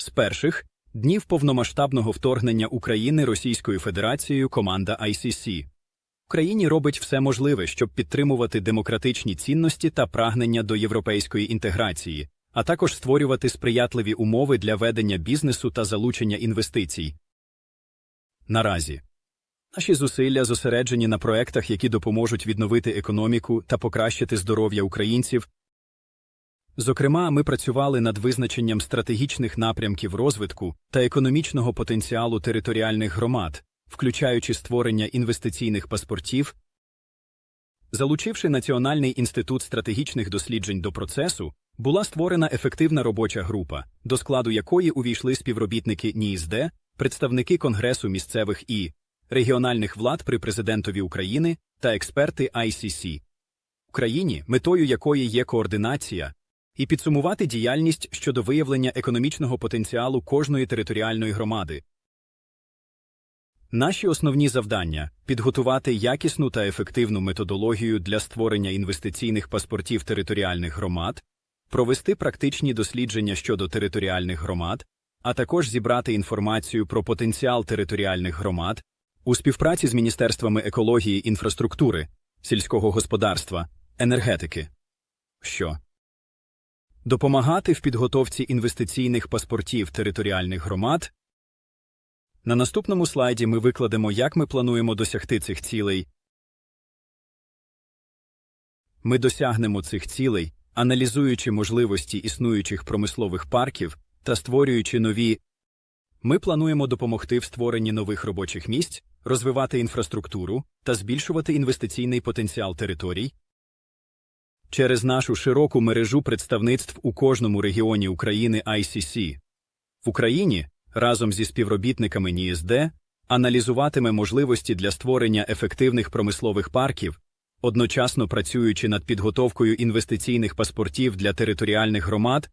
З перших днів повномасштабного вторгнення України Російською Федерацією команда ICC. Україні робить все можливе, щоб підтримувати демократичні цінності та прагнення до європейської інтеграції, а також створювати сприятливі умови для ведення бізнесу та залучення інвестицій. Наразі наші зусилля зосереджені на проектах, які допоможуть відновити економіку та покращити здоров'я українців. Зокрема, ми працювали над визначенням стратегічних напрямків розвитку та економічного потенціалу територіальних громад, включаючи створення інвестиційних паспортів. Залучивши Національний інститут стратегічних досліджень до процесу, була створена ефективна робоча група, до складу якої увійшли співробітники НІСД, представники Конгресу місцевих і регіональних влад при президентові України та експерти ICC. Україні, метою якої є координація, і підсумувати діяльність щодо виявлення економічного потенціалу кожної територіальної громади. Наші основні завдання підготувати якісну та ефективну методологію для створення інвестиційних паспортів територіальних громад, провести практичні дослідження щодо територіальних громад, а також зібрати інформацію про потенціал територіальних громад у співпраці з міністерствами екології, інфраструктури, сільського господарства, енергетики. Що допомагати в підготовці інвестиційних паспортів територіальних громад. На наступному слайді ми викладемо, як ми плануємо досягти цих цілей. Ми досягнемо цих цілей, аналізуючи можливості існуючих промислових парків та створюючи нові. Ми плануємо допомогти в створенні нових робочих місць, розвивати інфраструктуру та збільшувати інвестиційний потенціал територій. Через нашу широку мережу представництв у кожному регіоні України ICC. В Україні разом зі співробітниками НІСД аналізуватиме можливості для створення ефективних промислових парків, одночасно працюючи над підготовкою інвестиційних паспортів для територіальних громад.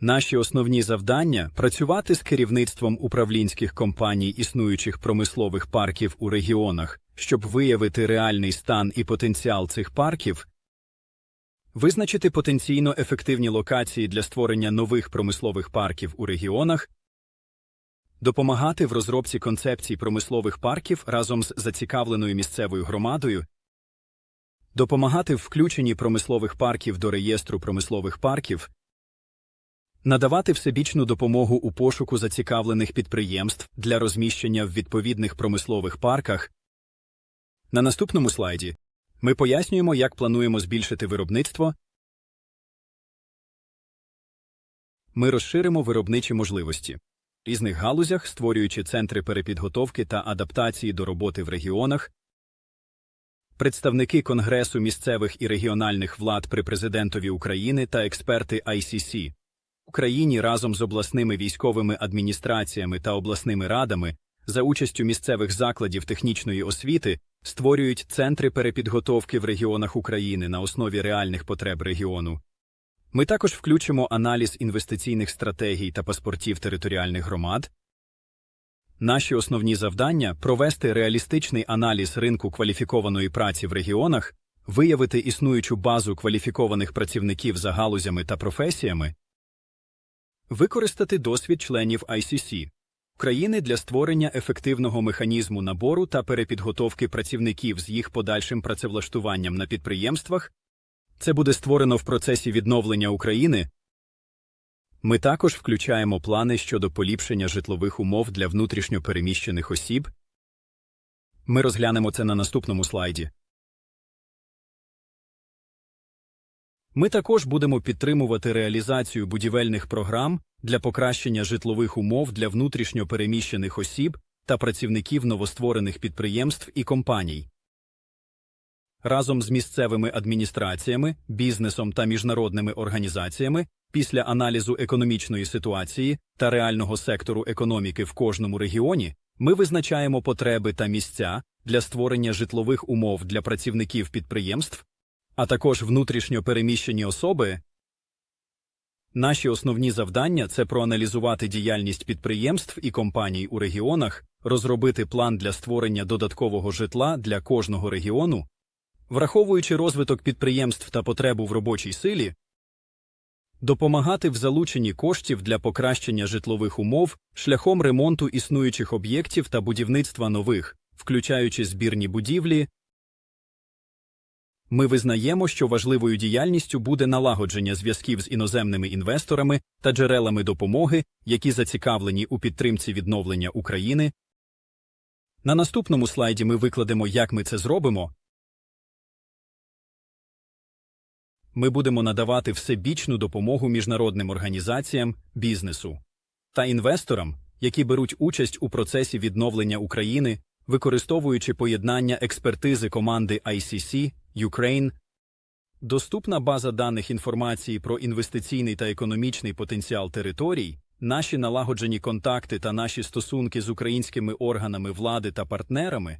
Наші основні завдання працювати з керівництвом управлінських компаній існуючих промислових парків у регіонах, щоб виявити реальний стан і потенціал цих парків, визначити потенційно ефективні локації для створення нових промислових парків у регіонах, допомагати в розробці концепцій промислових парків разом з зацікавленою місцевою громадою, допомагати в включенні промислових парків до реєстру промислових парків, надавати всебічну допомогу у пошуку зацікавлених підприємств для розміщення в відповідних промислових парках. На наступному слайді ми пояснюємо, як плануємо збільшити виробництво. Ми розширимо виробничі можливості в різних галузях, створюючи центри перепідготовки та адаптації до роботи в регіонах. Представники Конгресу місцевих і регіональних влад при президентові України та експерти ICC. Україні разом з обласними військовими адміністраціями та обласними радами за участю місцевих закладів технічної освіти створюють центри перепідготовки в регіонах України на основі реальних потреб регіону. Ми також включимо аналіз інвестиційних стратегій та паспортів територіальних громад. Наші основні завдання провести реалістичний аналіз ринку кваліфікованої праці в регіонах, виявити існуючу базу кваліфікованих працівників за галузями та професіями, використати досвід членів ICC, країни для створення ефективного механізму набору та перепідготовки працівників з їх подальшим працевлаштуванням на підприємствах. Це буде створено в процесі відновлення України. Ми також включаємо плани щодо поліпшення житлових умов для внутрішньо переміщених осіб. Ми розглянемо це на наступному слайді. Ми також будемо підтримувати реалізацію будівельних програм для покращення житлових умов для внутрішньо переміщених осіб та працівників новостворених підприємств і компаній. Разом з місцевими адміністраціями, бізнесом та міжнародними організаціями після аналізу економічної ситуації та реального сектору економіки в кожному регіоні ми визначаємо потреби та місця для створення житлових умов для працівників підприємств, а також внутрішньо переміщені особи. Наші основні завдання це проаналізувати діяльність підприємств і компаній у регіонах, розробити план для створення додаткового житла для кожного регіону, враховуючи розвиток підприємств та потребу в робочій силі, допомагати в залученні коштів для покращення житлових умов шляхом ремонту існуючих об'єктів та будівництва нових, включаючи збірні будівлі. Ми визнаємо, що важливою діяльністю буде налагодження зв'язків з іноземними інвесторами та джерелами допомоги, які зацікавлені у підтримці відновлення України. На наступному слайді ми викладемо, як ми це зробимо. Ми будемо надавати всебічну допомогу міжнародним організаціям, бізнесу та інвесторам, які беруть участь у процесі відновлення України, використовуючи поєднання експертизи команди ICC, Ukraine, доступна база даних інформації про інвестиційний та економічний потенціал територій, наші налагоджені контакти та наші стосунки з українськими органами влади та партнерами.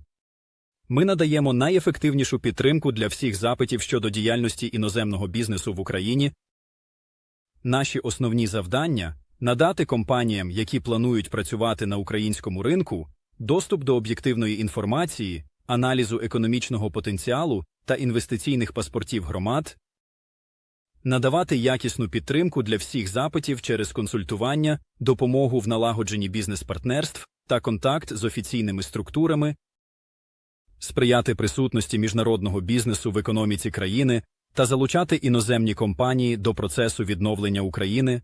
Ми надаємо найефективнішу підтримку для всіх запитів щодо діяльності іноземного бізнесу в Україні. Наші основні завдання надати компаніям, які планують працювати на українському ринку, доступ до об'єктивної інформації, аналізу економічного потенціалу та інвестиційних паспортів громад, надавати якісну підтримку для всіх запитів через консультування, допомогу в налагодженні бізнес-партнерств та контакт з офіційними структурами, сприяти присутності міжнародного бізнесу в економіці країни та залучати іноземні компанії до процесу відновлення України.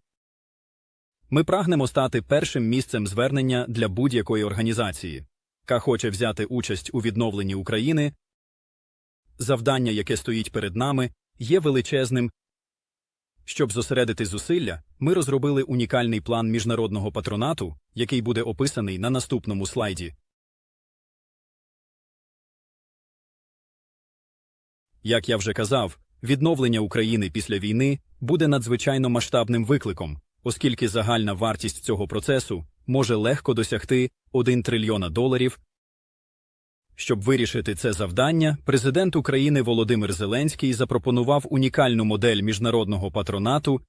Ми прагнемо стати першим місцем звернення для будь-якої організації, яка хоче взяти участь у відновленні України. Завдання, яке стоїть перед нами, є величезним. Щоб зосередити зусилля, ми розробили унікальний план міжнародного патронату, який буде описаний на наступному слайді. Як я вже казав, відновлення України після війни буде надзвичайно масштабним викликом, оскільки загальна вартість цього процесу може легко досягти 1 трильйона доларів. Щоб вирішити це завдання, президент України Володимир Зеленський запропонував унікальну модель міжнародного патронату.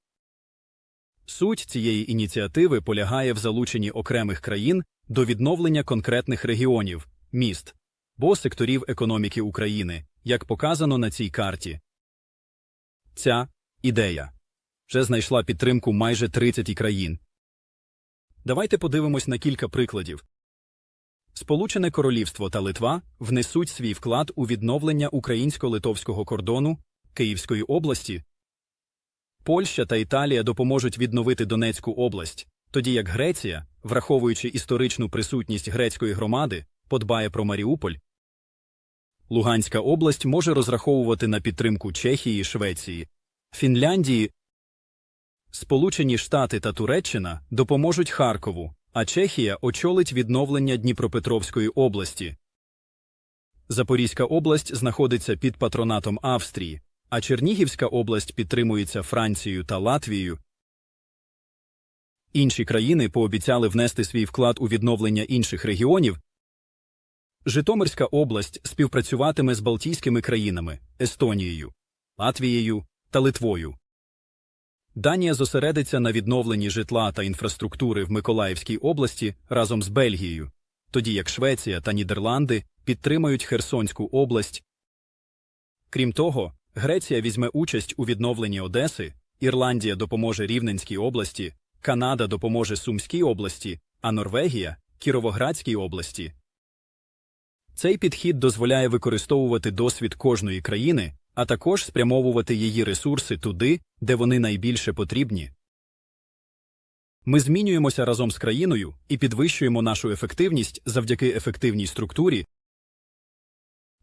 Суть цієї ініціативи полягає в залученні окремих країн до відновлення конкретних регіонів, міст або секторів економіки України, як показано на цій карті. Ця ідея вже знайшла підтримку майже 30 країн. Давайте подивимось на кілька прикладів. Сполучене Королівство та Литва внесуть свій вклад у відновлення українсько-литовського кордону Київської області. Польща та Італія допоможуть відновити Донецьку область, тоді як Греція, враховуючи історичну присутність грецької громади, подбає про Маріуполь. Луганська область може розраховувати на підтримку Чехії, Швеції, Фінляндії. Сполучені Штати та Туреччина допоможуть Харкову, а Чехія очолить відновлення Дніпропетровської області. Запорізька область знаходиться під патронатом Австрії, а Чернігівська область підтримується Францією та Латвією. Інші країни пообіцяли внести свій вклад у відновлення інших регіонів. Житомирська область співпрацюватиме з Балтійськими країнами Естонією, Латвією та Литвою. Данія зосередиться на відновленні житла та інфраструктури в Миколаївській області разом з Бельгією, тоді як Швеція та Нідерланди підтримають Херсонську область. Крім того, Греція візьме участь у відновленні Одеси, Ірландія допоможе Рівненській області, Канада допоможе Сумській області, а Норвегія Кіровоградській області. Цей підхід дозволяє використовувати досвід кожної країни, а також спрямовувати її ресурси туди, де вони найбільше потрібні. Ми змінюємося разом з країною і підвищуємо нашу ефективність завдяки ефективній структурі.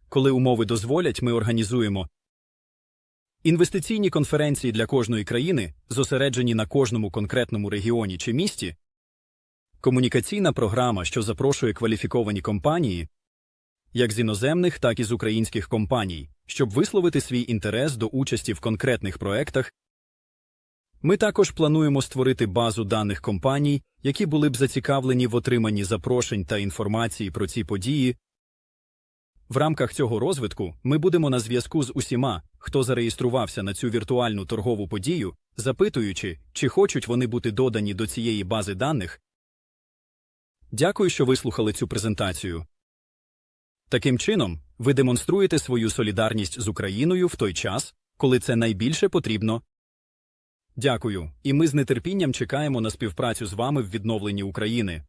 Коли умови дозволять, ми організуємо інвестиційні конференції для кожної країни, зосереджені на кожному конкретному регіоні чи місті, комунікаційна програма, що запрошує кваліфіковані компанії, як з іноземних, так і з українських компаній, щоб висловити свій інтерес до участі в конкретних проектах. Ми також плануємо створити базу даних компаній, які були б зацікавлені в отриманні запрошень та інформації про ці події. В рамках цього розвитку ми будемо на зв'язку з усіма, хто зареєструвався на цю віртуальну торгову подію, запитуючи, чи хочуть вони бути додані до цієї бази даних. Дякую, що вислухали цю презентацію. Таким чином, ви демонструєте свою солідарність з Україною в той час, коли це найбільше потрібно. Дякую, і ми з нетерпінням чекаємо на співпрацю з вами в відновленні України.